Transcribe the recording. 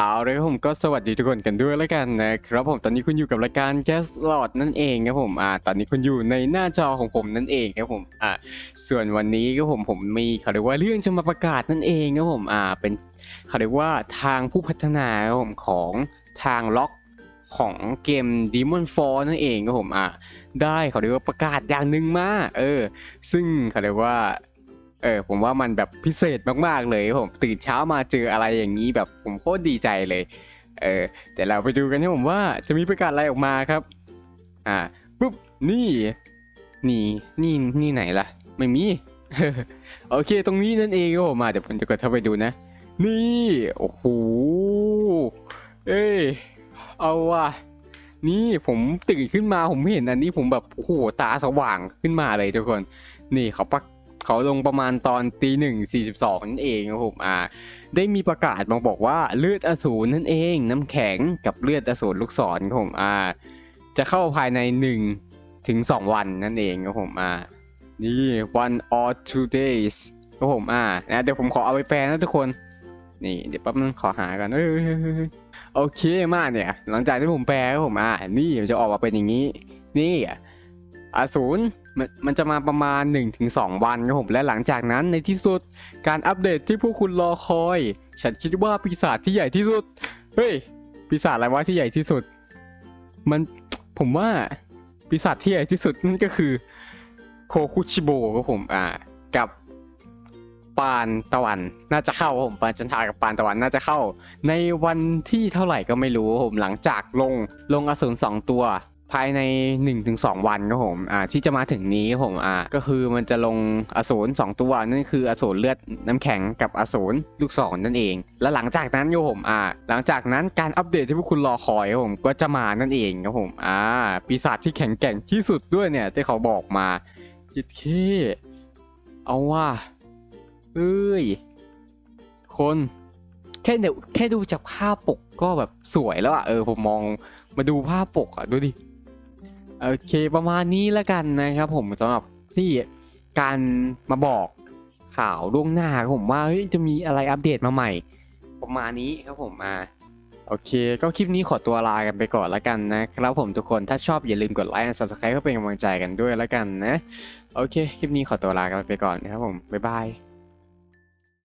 เอาเลยครับผมก็สวัสดีทุกคนกันด้วยแล้วกันนะครับผมตอนนี้คุณอยู่กับรายการ Guest Slot นั่นเองครับผมอ่าตอนนี้คุณอยู่ในหน้าจอของผมนั่นเองครับผมอ่าส่วนวันนี้ก็ผมผมมีเขาเรียกว่าเรื่องจะมาประกาศนั่นเองครับผมอ่าเป็นเขาเรียกว่าทางผู้พัฒนาครับผมของทางล็อกของเกม Demon Fall นั่นเองครับผมอ่าได้เขาเรียกว่าประกาศอย่างหนึ่งมาเออ ซึ่งเขาเรียกว่า เออผมว่ามันแบบพิเศษมากๆเลยผมตื่นเช้ามาเจออะไรอย่างนี้แบบผมโคตรดีใจเลย เออแต่เราไปดูกันครับผมว่าจะมีประกาศอะไรออกมาครับ อ่าปุ๊บนี่ นี่นี่นี่ไหนล่ะ ไม่มี โอเค ตรงนี้นั่นเองครับผมมาเดี๋ยวผมจะกดเข้าไปดูนะ นี่โอ้โหเอ้ยเอาว่ะนี่ผมตื่นขึ้นมาผมเห็นอันนี้ผมแบบโอ้โหตาสว่างขึ้นมาเลยทุกคน นี่เขาปัก เขาลงประมาณตอนตีหนึ่งสี่สิบสองนั่นเองครับผมอ่า ได้มีประกาศมาบอกว่าเลือดอสูรนั่นเอง น้ำแข็งกับเลือดอสูรลูกศรครับผมอ่า จะเข้าภายในหนึ่งถึงสองวันนั่นเองครับผมอ่านี่ one or two days ครับผมอ่านะเดี๋ยวผมขอเอาไปแปลนะทุกคน นี่เดี๋ยวแป๊บนึงขอหากันเอ้ยโอเคมากเนี่ย หลังจากที่ผมแปลครับผมอ่านี่จะออกมาเป็นอย่างนี้ นี่อสูร มันมันจะมาประมาณ 1-2 วันครับผมและหลังจากนั้นในที่สุดการอัปเดตที่พวกคุณรอคอย ฉันคิดว่าปีศาจที่ใหญ่ที่สุด เฮ้ย ปีศาจอะไรวะที่ใหญ่ที่สุด มันผมว่าปีศาจที่ใหญ่ที่สุดนั่นก็คือโคคุชิโบครับผมอ่ากับปานตะวัน น่าจะเข้าครับผมปานจันทากับปานตะวันน่าจะเข้า ในวันที่เท่าไหร่ก็ไม่รู้ครับผมหลังจากลงลงอสูรสองตัว ภายใน 1-2 วันครับผมอ่าที่จะมาถึงนี้ผมอ่าก็คือมันจะลงอสูร2ตัวนั่นคืออสูรเลือดน้ำแข็งกับอสูรลูกศรนั่นเอง และหลังจากนั้นครับผมอ่าหลังจากนั้นการอัปเดตที่พวกคุณรอคอยครับผมก็จะมานั่นเองครับผมอ่าปีศาจที่แข็งแกร่งที่สุดด้วยเนี่ยที่เขาบอกมาจิตเคเอาว่าเอ้ยคนแค่เดี๋ยวแค่ดูจากภาพปกก็แบบสวยแล้วอะเออผมมองมาดูภาพปกอะดูดิ โอเคประมาณนี้แล้วกันนะครับ ผมสำหรับที่การมาบอกข่าวล่วงหน้าผมว่าเฮ้ยจะมีอะไรอัปเดตมาใหม่ ประมาณนี้ครับผมมาโอเค ก็คลิปนี้ขอตัวลากันไปก่อนแล้วกันนะครับผมทุกคนถ้าชอบอย่าลืมกดไลค์และ subscribe เพื่อเป็นกำลังใจกันด้วยแล้วกันนะ โอเค คลิปนี้ขอตัวลากันไปก่อนนะครับผม บ๊ายบาย